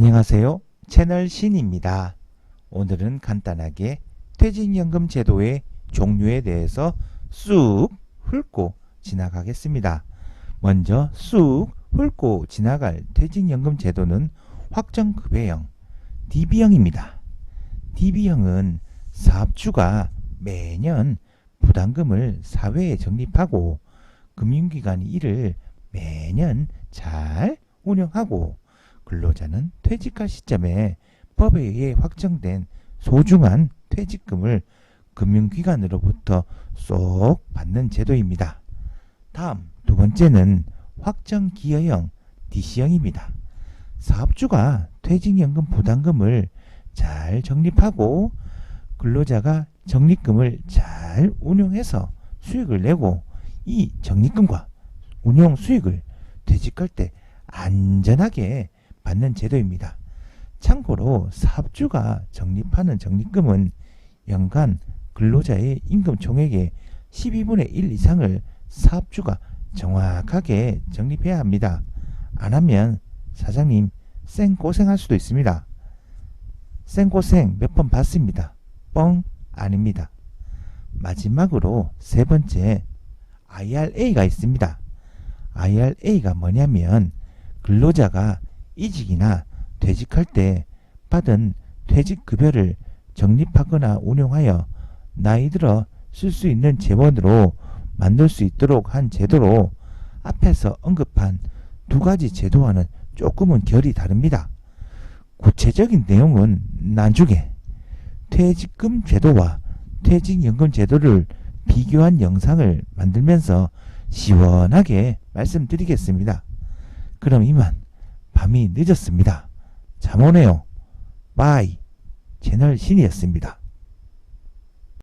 안녕하세요. 채널 신입니다. 오늘은 간단하게 퇴직연금 제도의 종류에 대해서 쑥 훑고 지나가겠습니다. 먼저 쑥 훑고 지나갈 퇴직연금 제도는 확정급여형 DB형입니다. DB형은 사업주가 매년 부담금을 사회에 적립하고 금융기관이 이를 매년 잘 운영하고 근로자는 퇴직할 시점에 법에 의해 확정된 소중한 퇴직금을 금융기관으로부터 쏙 받는 제도입니다. 다음 두 번째는 확정기여형 DC형입니다. 사업주가 퇴직연금 부담금을 잘 적립하고 근로자가 적립금을 잘 운용해서 수익을 내고 이 적립금과 운용 수익을 퇴직할 때 안전하게 받는 제도입니다. 참고로 사업주가 적립하는 적립금은 연간 근로자의 임금 총액의 12분의 1 이상을 사업주가 정확하게 적립해야 합니다. 안 하면 사장님 생고생할 수도 있습니다. 생고생 몇번 받습니다. 뻥 아닙니다. 마지막으로 세 번째 IRA가 있습니다. IRA가 뭐냐면 근로자가 이직이나 퇴직할 때 받은 퇴직급여를 적립하거나 운용하여 나이 들어 쓸 수 있는 재원으로 만들 수 있도록 한 제도로 앞에서 언급한 두 가지 제도와는 조금은 결이 다릅니다. 구체적인 내용은 나중에 퇴직금 제도와 퇴직연금 제도를 비교한 영상을 만들면서 시원하게 말씀드리겠습니다. 그럼 이만 밤이 늦었습니다. 잠 오네요. 바이 채널 신이었습니다.